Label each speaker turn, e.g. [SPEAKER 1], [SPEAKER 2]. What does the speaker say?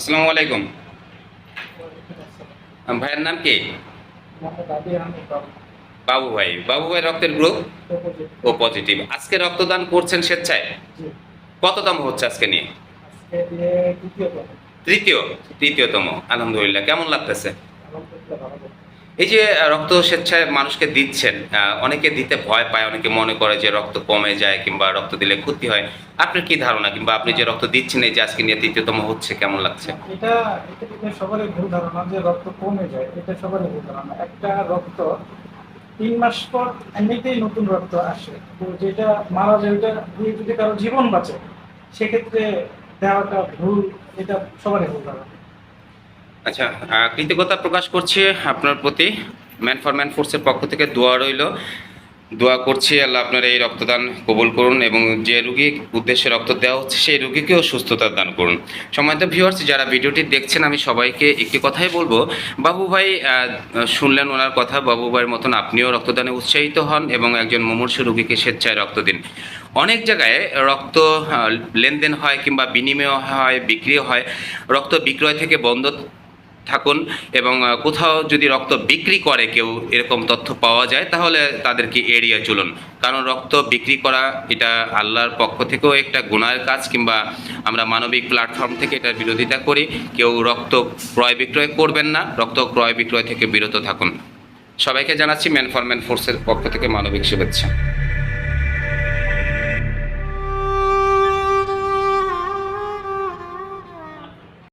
[SPEAKER 1] আসসালামু আলাইকুম। ভাইয়ের নাম কি? বাবু ভাই। বাবু ভাই রক্তের গ্রুপ? ও পজিটিভ আজকে রক্তদান করছেন স্বেচ্ছায়? কততম হচ্ছে আজকে নিয়ে? তৃতীয়? তৃতীয়তম। আলহামদুলিল্লাহ। কেমন লাগতেছে? এই যে রক্ত স্বেচ্ছায় মানুষকে দিচ্ছেন অনেকে দিতে ভয় পায়, অনেকে মনে করে যে রক্ত কমে যায় কিংবা রক্ত দিলে ক্ষতি হয়। আপনার কি ধারণা কিংবা আপনি যে রক্ত দিচ্ছেন, এই যে আজকে নিয়ে তৃতীয়তম হচ্ছে, কেমন লাগছে?
[SPEAKER 2] এটা এটা সবারই ভুল ধারণা যে রক্ত কমে যায়, এটা সবারই ভুল ধারণা। একটা রক্ত তিন মাস পর এমনিতেই নতুন রক্ত আসে। তো যেটা মারা যায় ওটা দিয়ে যদি কারও জীবন বাঁচে, সেক্ষেত্রে দেওয়াটা ভুল, এটা সবারই ভুল ধারণা।
[SPEAKER 1] আচ্ছা কৃতজ্ঞতা প্রকাশ করছি আপনার প্রতি। ম্যান ফর ম্যান ফোর্সের পক্ষ থেকে দোয়া রইল। দোয়া করছি, আল্লাহ আপনার এই রক্তদান কবুল করুন এবং যে রুগী উদ্দেশ্যে রক্ত দেওয়া হচ্ছে, সেই রুগীকেও সুস্থতা দান করুন। সময়ত ভিউয়ার্স যারা ভিডিওটি দেখছেন, আমি সবাইকে একটি কথাই বলব। বাবু ভাই শুনলেন ওনার কথা, বাবু ভাইয়ের মতন আপনিও রক্তদানে উৎসাহিত হন এবং একজন মুমূর্ষু রুগীকে স্বেচ্ছায় রক্ত দিন। অনেক জায়গায় রক্ত লেনদেন হয় কিংবা বিনিময় হয় বিক্রিও হয়। রক্ত বিক্রয় থেকে বন্ধ থাকুন এবং কোথাও যদি রক্ত বিক্রি করে কেউ এরকম তথ্য পাওয়া যায়, তাহলে তাদেরকে এড়িয়ে চলুন। কারণ রক্ত বিক্রি করা এটা আল্লাহর পক্ষ থেকেও একটা গুনার কাজ, কিংবা আমরা মানবিক প্ল্যাটফর্ম থেকে এটার বিরোধিতা করি। কেউ রক্ত ক্রয় বিক্রয় করবেন না, রক্ত ক্রয় বিক্রয় থেকে বিরত থাকুন। সবাইকে জানাচ্ছি ম্যান ফর ফোর্সের পক্ষ থেকে মানবিক শুভেচ্ছা।